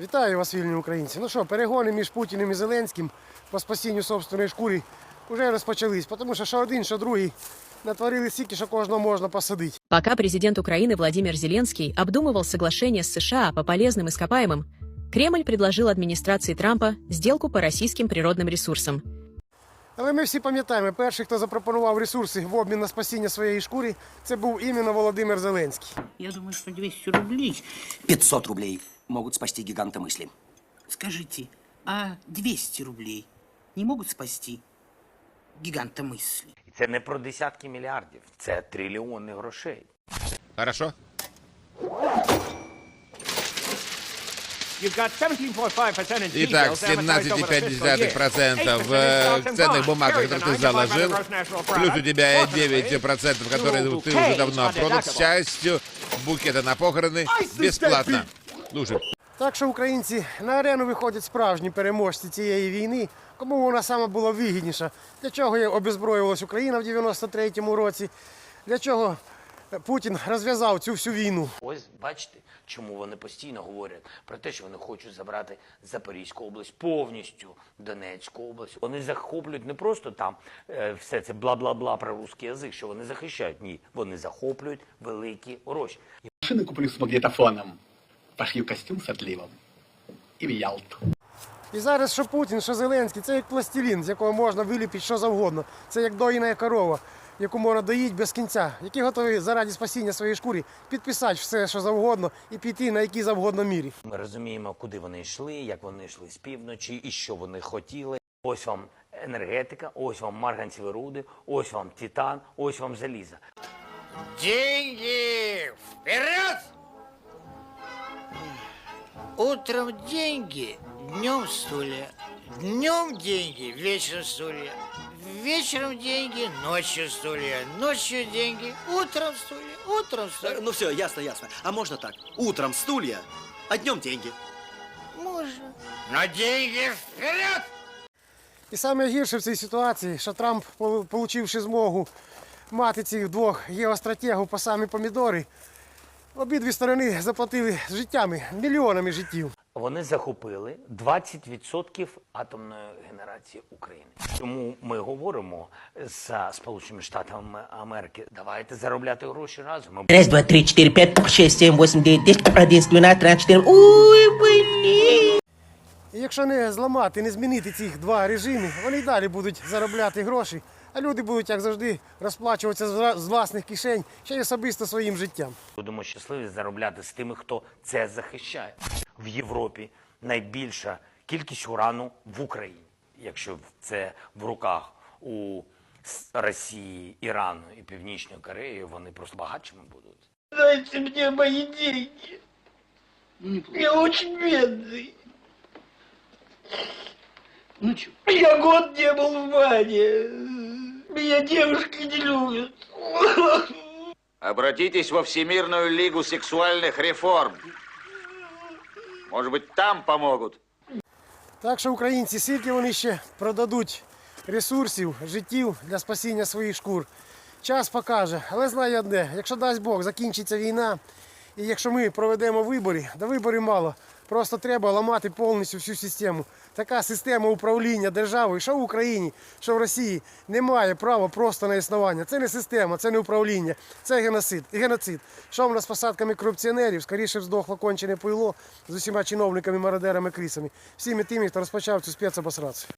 Вітаю вас, вільні українці. Ну що, перегони між Путіним і Зеленським по спасінню собственної шкури вже розпочались, тому що що один, що другий натворили стільки, що кожного можна посадити. Пока президент Украины Владимир Зеленский обдумывал соглашение с США по полезным ископаемым, Кремль предложил администрации Трампа сделку по российским природным ресурсам. Але ми всі пам'ятаємо, перший, хто запропонував ресурси в обмін на спасіння своєї шкури, це був іменно Володимир Зеленський. Я думаю, что 200 рублей. 500 рублей могут спасти гиганта мысли. Скажите, а 200 рублей не могут спасти гиганта мысли? І це не про десятки мільярдів, це трильйони грошей. Хорошо. You've got 17.5% in Итак, T-bills amortized over the fiscal year. 17,5% в 8% э, stocks and ценных bonds. бумагах, Here is которые ты a 95 заложил, gross national плюс у product. тебя Fortunately, 9%, которые you will ты pay уже давно on продал, к deductible. счастью, букета на похороны бесплатно. Слушай, Так що українці на арену виходять справжні переможці цієї війни, кому вона саме була вигідніша. Для чого є- обезброювалась Україна в 93-му році, для чого Путін розв'язав цю всю війну. Ось бачите, чому вони постійно говорять про те, що вони хочуть забрати Запорізьку область повністю, Донецьку область. Вони захоплюють не просто там е, все це бла-бла-бла про русський язик, що вони захищають. Ні, вони захоплюють великі гроші. Машины куплю с магнитофоном, пошью костюм с отливом и в Ялту. І зараз що Путін, що Зеленський, це як пластилін, з якого можна виліпити що завгодно. Це як доїна корова, яку можна доїти без кінця, які готові заради спасіння своєї шкури підписати все, що завгодно, і піти на якій завгодно мірі. Ми розуміємо, куди вони йшли, як вони йшли з півночі і що вони хотіли. Ось вам енергетика, ось вам марганцеві руди, ось вам титан, ось вам залізо. Деньги! Вперед! Утром деньги, днем стулья. Днем деньги, вечером стулья. Вечером деньги, ночью стулья. Ночью деньги, утром стулья. Утром стулья. Ну все, ясно, ясно. А можно так? Утром стулья, а днем деньги. Можно. Но деньги вперед! І саме гірше в цій ситуації, що Трамп, полу- получивши змогу мати цих двох геостратегів по самі помідори, обидві сторони заплатили життями, мільйонами життів. Вони захопили 20% атомної генерації України. Тому ми говоримо з Сполученими Штатами Америки. Давайте заробляти гроші разом. Раз, два, три, чотири, пять, шість, сім, восемь, девять, десять, одиннадцать, дванадцять, четырнадцать. Ой, блин! І якщо не зламати, не змінити ці два режими, вони й далі будуть заробляти гроші, а люди будуть, як завжди, розплачуватися з власних кишень ще й особисто своїм життям. будемо щасливі заробляти з тими, хто це захищає. В Європі найбільша кількість урану в Україні. Якщо це в руках у Росії, Ірану і Північної Кореї, вони просто багатшими будуть. Дайте мне мои деньги. Я очень бедный. Ну чё? Я год не был в бане. Меня девушки не любят. Обратитесь во Всемирную лигу сексуальных реформ. Может быть, там помогут. Так що українці, скільки вони ще продадуть ресурсів, життів для спасіння своїх шкур. Час покаже, але знаю одне, якщо дасть Бог, закінчиться війна, і якщо ми проведемо вибори, до виборів мало. Просто треба ламати повністю всю систему. Така система управління державою, що в Україні, що в Росії, не має права просто на існування. Це не система, це не управління, це геноцид. І геноцид. Що в нас з посадками корупціонерів, скоріше здохло кончене пуйло з усіма чиновниками, мародерами, крісами, всіми тими, хто розпочав цю спецобосрацію.